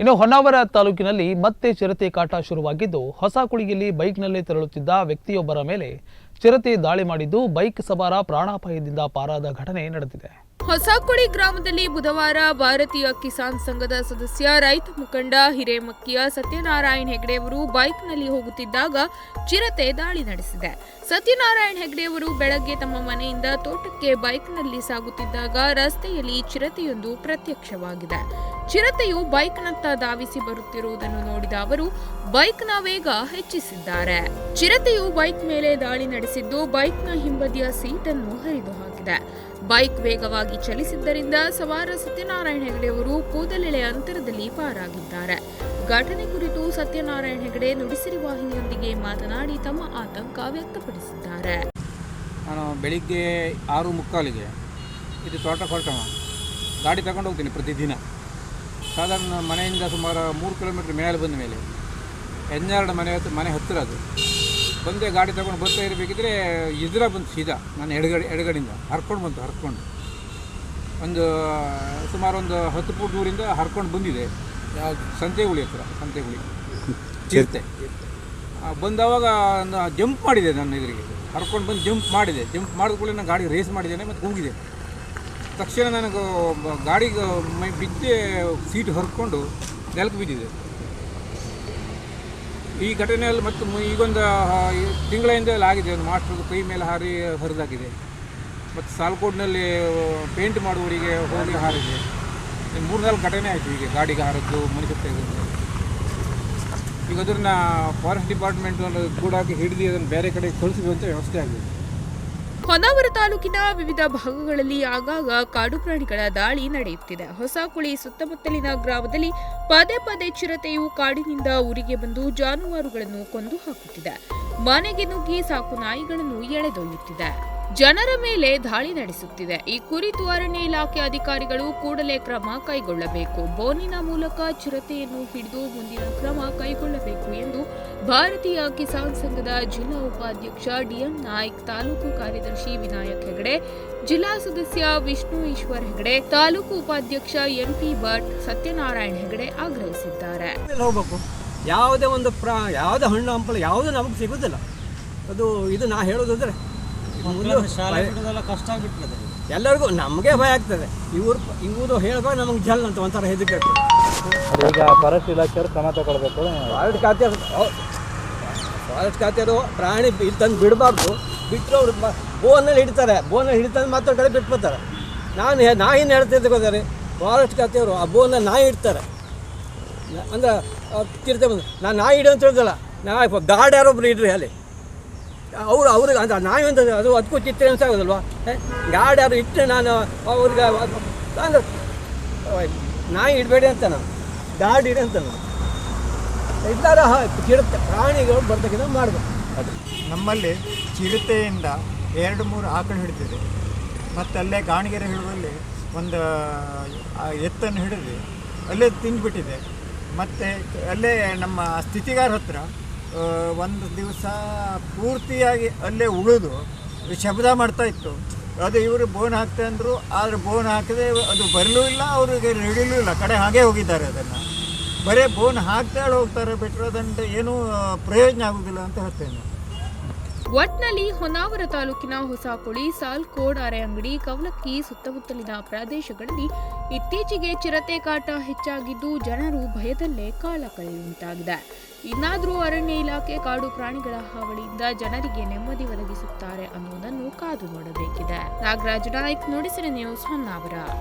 ಇನ್ನು ಹೊನ್ನಾವರ ತಾಲೂಕಿನಲ್ಲಿ ಮತ್ತೆ ಚಿರತೆ ಕಾಟ ಶುರುವಾಗಿದ್ದು, ಹೊಸ ಕುಳಿಯಲ್ಲಿ ಬೈಕ್ನಲ್ಲಿ ತೆರಳುತ್ತಿದ್ದ ವ್ಯಕ್ತಿಯೊಬ್ಬರ ಮೇಲೆ ಚಿರತೆ ದಾಳಿ ಮಾಡಿದ್ದು, ಬೈಕ್ ಸವಾರ ಪ್ರಾಣಾಪಾಯದಿಂದ ಪಾರಾದ ಘಟನೆ ನಡೆದಿದೆ. ಹೊಸಕುಳಿ ಗ್ರಾಮದಲ್ಲಿ ಬುಧವಾರ ಭಾರತೀಯ ಕಿಸಾನ್ ಸಂಘದ ಸದಸ್ಯ, ರೈತ ಮುಖಂಡ ಹಿರೇಮಕ್ಕಿಯ ಸತ್ಯನಾರಾಯಣ ಹೆಗಡೆಯವರು ಬೈಕ್ನಲ್ಲಿ ಹೋಗುತ್ತಿದ್ದಾಗ ಚಿರತೆ ದಾಳಿ ನಡೆಸಿದೆ. ಸತ್ಯನಾರಾಯಣ ಹೆಗಡೆಯವರು ಬೆಳಗ್ಗೆ ತಮ್ಮ ಮನೆಯಿಂದ ತೋಟಕ್ಕೆ ಬೈಕ್ನಲ್ಲಿ ಸಾಗುತ್ತಿದ್ದಾಗ ರಸ್ತೆಯಲ್ಲಿ ಚಿರತೆಯೊಂದು ಪ್ರತ್ಯಕ್ಷವಾಗಿದೆ. ಚಿರತೆಯು ಬೈಕ್ನತ್ತ ಧಾವಿಸಿ ಬರುತ್ತಿರುವುದನ್ನು ನೋಡಿದ ಅವರು, ಬೈಕ್ನ ವೇಗ ಹೆಚ್ಚಿಸಿದ್ದಾರೆ. ಚಿರತೆಯು ಬೈಕ್ ಮೇಲೆ ದಾಳಿ ನಡೆಸಿದ್ದು, ಬೈಕ್ನ ಹಿಂಬದಿಯ ಸೀಟನ್ನು ಹರಿದು ಹಾಕಿದೆ ಬೈಕ್ ವೇಗವಾಗಿ ಚಲಿಸಿದ್ದರಿಂದ ಸವಾರ ಸತ್ಯನಾರಾಯಣ ಹೆಗಡೆ ಅವರು ಕೂದಲೆಳೆ ಅಂತರದಲ್ಲಿ ಪಾರಾಗಿದ್ದಾರೆ. ಘಟನೆ ಕುರಿತು ಸತ್ಯನಾರಾಯಣ ಹೆಗಡೆ ನುಡಿಸಿರಿ ವಾಹಿನಿಯೊಂದಿಗೆ ಮಾತನಾಡಿ ತಮ್ಮ ಆತಂಕ ವ್ಯಕ್ತಪಡಿಸಿದ್ದಾರೆ. ಬೆಳಿಗ್ಗೆ ಆರು ಮುಕ್ಕಾಲಿಗೆ ಇದು ತೋಟ ಹೊರಟವ. ಗಾಡಿ ತಗೊಂಡು ಹೋಗ್ತೀನಿ ಪ್ರತಿದಿನ. ಸಾಧಾರಣ ಮನೆಯಿಂದ ಸುಮಾರು ಮೂರು ಕಿಲೋಮೀಟ್ರ್ ಮೇಲೆ ಬಂದ ಮೇಲೆ ಹನ್ನೆರಡು ಮನೆ ಹತ್ತು ಮನೆ ಹತ್ತಿರ ಅದು. ಬಂದೇ ಗಾಡಿ ತಗೊಂಡು ಬರ್ತಾ ಇರಬೇಕಿದ್ರೆ ಇದ್ರ ಬಂತು ಸೀದಾ ನಾನು ಎಡಗಡೆ, ಎಡಗಡೆಯಿಂದ ಹರ್ಕೊಂಡು ಬಂತು, ಹರ್ಕೊಂಡು. ಒಂದು, ಸುಮಾರು ಒಂದು ಹತ್ತು ಫೂಟ್ ದೂರಿಂದ ಹರ್ಕೊಂಡು ಬಂದಿದೆ. ಸಂತೆ ಹುಳಿ ಹತ್ರ, ಸಂತೆಗುಳಿ. ಚಿರತೆ ಬಂದವಾಗ ಜಂಪ್ ಮಾಡಿದೆ ನನ್ನ ಎದುರಿಗೆ. ಹರ್ಕೊಂಡು ಬಂದು ಜಂಪ್ ಮಾಡಿದೆ. ಜಂಪ್ ಮಾಡಿದ ಕೂಡಲೇ ನಾನು ಗಾಡಿ ರೇಸ್ ಮಾಡಿದ್ದೇನೆ ಮತ್ತು ಹೋಗಿದೆ ತಕ್ಷಣ ನನಗೆ ಗಾಡಿಗೆ ಮೈ ಬಿದ್ದೆ ಸೀಟ್ ಹರ್ಕೊಂಡು ನೆಲಕ್ಕೆ ಬಿದ್ದಿದೆ. ಈ ಘಟನೆಯಲ್ಲಿ ಮತ್ತು ಈಗೊಂದು ತಿಂಗಳ ಹಿಂದೆ ಆಗಿದೆ. ಒಂದು ಮಾಸ್ಟರ್ದು ಕೈ ಮೇಲೆ ಹಾರಿ ಹರಿದಾಗಿದೆ. ಮತ್ತು ಸಾಲ್ಕೋಡ್ನಲ್ಲಿ ಪೇಂಟ್ ಮಾಡುವವರಿಗೆ ಹೋಗಿ ಹಾರಿದೆ. ಮೂರು ನಾಲ್ಕು ಘಟನೆ ಆಯಿತು ಈಗ ಗಾಡಿಗೆ ಹಾರದ್ದು, ಮನುಷ್ಯ ತೆಗೆದು. ಈಗ ಅದನ್ನು ಫಾರೆಸ್ಟ್ ಡಿಪಾರ್ಟ್ಮೆಂಟ್ ಕೂಡ ಹಿಡಿದು ಅದನ್ನು ಬೇರೆ ಕಡೆ ಕಳಿಸುವಂಥ ವ್ಯವಸ್ಥೆ ಆಗಿದೆ. ಹೊನ್ನಾವರ ತಾಲೂಕಿನ ವಿವಿಧ ಭಾಗಗಳಲ್ಲಿ ಆಗಾಗ ಕಾಡು ಪ್ರಾಣಿಗಳ ದಾಳಿ ನಡೆಯುತ್ತಿದೆ. ಹೊಸಕುಳಿ ಸುತ್ತಮುತ್ತಲಿನ ಗ್ರಾಮದಲ್ಲಿ ಪದೇ ಪದೇ ಚಿರತೆಯು ಕಾಡಿನಿಂದ ಊರಿಗೆ ಬಂದು ಜಾನುವಾರುಗಳನ್ನು ಕೊಂದು ಹಾಕುತ್ತಿದೆ. ಮನೆಗೆ ನುಗ್ಗಿ ಸಾಕು ನಾಯಿಗಳನ್ನು ಎಳೆದೊಯ್ಯುತ್ತಿದೆ. ಜನರ ಮೇಲೆ ದಾಳಿ ನಡೆಸುತ್ತಿದೆ. ಈ ಕುರಿತು ಅರಣ್ಯ ಇಲಾಖೆ ಅಧಿಕಾರಿಗಳು ಕೂಡಲೇ ಕ್ರಮ ಕೈಗೊಳ್ಳಬೇಕು. ಬೋನಿನ ಮೂಲಕ ಚಿರತೆಯನ್ನು ಹಿಡಿದು ಮುಂದಿನ ಕ್ರಮ ಕೈಗೊಳ್ಳಬೇಕು ಎಂದು ಭಾರತೀಯ ಕಿಸಾನ್ ಸಂಘದ ಜಿಲ್ಲಾ ಉಪಾಧ್ಯಕ್ಷ ಡಿಎಂ ನಾಯ್ಕ್, ತಾಲೂಕು ಕಾರ್ಯದರ್ಶಿ ವಿನಾಯಕ್ ಹೆಗಡೆ, ಜಿಲ್ಲಾ ಸದಸ್ಯ ವಿಷ್ಣು ಈಶ್ವರ್ ಹೆಗಡೆ, ತಾಲೂಕು ಉಪಾಧ್ಯಕ್ಷ ಎಂಪಿ ಭಟ್, ಸತ್ಯನಾರಾಯಣ ಹೆಗಡೆ ಆಗ್ರಹಿಸಿದ್ದಾರೆ. ಯಾವುದೇ ಒಂದು ಯಾವುದೇ ಹಣ್ಣು ಹಂಪಲು, ಯಾವುದು ನಮಗೆ ಸಿಗೋದಿಲ್ಲ ಅದು, ಇದು ನಾ ಹೇಳೋದಂದ್ರೆ ಕಷ್ಟ ಎಲ್ಲರಿಗೂ ನಮಗೆ ಭಯ ಆಗ್ತದೆ. ಇವ್ರು ಇವರು ಹೇಳ್ಬೇಕು ನಮಗೆ ಜಲ್ ಅಂತ ಒಂಥರ ಹೆದರಿಕೆ ಈಗ ಫಾರೆಸ್ಟ್ ಇಲಾಖೆಯವರು ಕ್ರಮ ತಗೊಳ್ಬೇಕು. ಫಾರೆಸ್ಟ್ ಖಾತೆ ಫಾರೆಸ್ಟ್ ಖಾತೆಯವರು ಪ್ರಾಣಿ ಇಲ್ಲಿ ತಂದು ಬಿಡಬಾರ್ದು. ಬಿಟ್ಟರು ಅವ್ರು ಬೋನಲ್ಲಿ ಹಿಡಿತಾರೆ. ಬೋನಲ್ಲಿ ಹಿಡಿತಂದು ಮಾತ್ರ ಕಡೆ ಬಿಟ್ಬಿಡ್ತಾರೆ. ನಾನು ನಾಯಿನ ನಾ ಏನು ಹೇಳ್ತಿದ್ದೆ ಗೊತ್ತಾರೆ ಫಾರೆಸ್ಟ್ ಖಾತೆಯವರು ಆ ಬೋನಲ್ಲಿ ನಾಯಿ ಇಡ್ತಾರೆ ಅಂದ್ರೆ ತಿರ್ತೆ ಬಂದು ನಾನು ನಾಯಿ ಇಡು ಅಂತ ಹೇಳ್ದಲ್ಲ. ನಾ ಗಾರ್ಡ್ ಯಾರೊಬ್ರು ಇಡ್ರಿ ಅಲ್ಲಿ. ಅವರು ಅವ್ರಿಗೆ ಅಂತ ನಾಯಿ ಅಂತ ಅದು ಅದಕ್ಕೂ ಚಿತ್ರ ಅನ್ಸಾಗೋದಲ್ವಾ ಗಾಡಿ ಯಾರು ಇಟ್ಟು ನಾನು ಅವ್ರಿಗೆ ಅಂದ್ರೆ ನಾಯಿ ಇಡಬೇಡಿ ಅಂತ ನಾನು. ಗಾಡಿ ಇಡಿ ಅಂತ ನಾನು. ಇದ್ದಾರ ಪ್ರಾಣಿಗಳು ಬರ್ತಕ್ಕಿಂತ ಮಾಡಬೇಕು. ಅದು ನಮ್ಮಲ್ಲಿ ಚಿರತೆಯಿಂದ ಎರಡು ಮೂರು ಆಕಳು ಹಿಡಿದಿದೆ. ಮತ್ತು ಅಲ್ಲೇ ಗಾಣಿಗೆರೆ ಹಿಡುವಲ್ಲಿ ಒಂದು ಎತ್ತನ್ನು ಹಿಡಿದು ಅಲ್ಲೇ ತಿಂದುಬಿಟ್ಟಿದೆ. ಮತ್ತು ಅಲ್ಲೇ ನಮ್ಮ ಸ್ಥಿತಿಗಾರ ಹತ್ರ ಒಂದು ದಿವಸ ಪೂರ್ತಿಯಾಗಿ ಅಲ್ಲೇ ಉಳಿದು ಶಬ್ದ ಮಾಡ್ತಾ ಇತ್ತು. ಅದು ಇವರು ಬೋನ್ ಹಾಕ್ತೆ ಅಂದರು, ಆದರೆ ಬೋನ್ ಹಾಕಿದೆ ಅದು ಬರಲೂ ಇಲ್ಲ, ಅವರಿಗೆ ನಡೀಲೂ ಇಲ್ಲ. ಕಡೆ ಹಾಗೆ ಹೋಗಿದ್ದಾರೆ ಅದನ್ನು. ಬರೀ ಬೋನ್ ಹಾಕ್ತಾಳೆ ಹೋಗ್ತಾರೆ ಬಿಟ್ಟರೆ ಅದಂತ ಏನೂ ಪ್ರಯೋಜನ ಆಗೋದಿಲ್ಲ ಅಂತ ಹೇಳ್ತೇನೆ. ಒಟ್ನಲ್ಲಿ ಹೊನ್ನಾವರ ತಾಲೂಕಿನ ಹೊಸಕುಳಿ, ಸಾಲ್ಕೋಡ್ ಅರೆಅಂಗಡಿ ಕವಲಕ್ಕಿ ಸುತ್ತಮುತ್ತಲಿನ ಪ್ರದೇಶಗಳಲ್ಲಿ ಇತ್ತೀಚೆಗೆ ಚಿರತೆ ಕಾಟ ಹೆಚ್ಚಾಗಿದ್ದು ಜನರು ಭಯದಲ್ಲೇ ಕಾಲ ಕಳೆಯುವಂತಾಗಿದೆ. ಇನ್ನಾದರೂ ಅರಣ್ಯ ಇಲಾಖೆ ಕಾಡು ಪ್ರಾಣಿಗಳ ಹಾವಳಿಯಿಂದ ಜನರಿಗೆ ನೆಮ್ಮದಿ ಒದಗಿಸುತ್ತಾರೆ ಅನ್ನುವುದನ್ನು ಕಾದು ನೋಡಬೇಕಿದೆ. ನಾಗರಾಜ್ ನಾಯ್ಕ್ ನುಡಿಸಿದ ನ್ಯೂಸ್ ಹೊನ್ನಾವರ.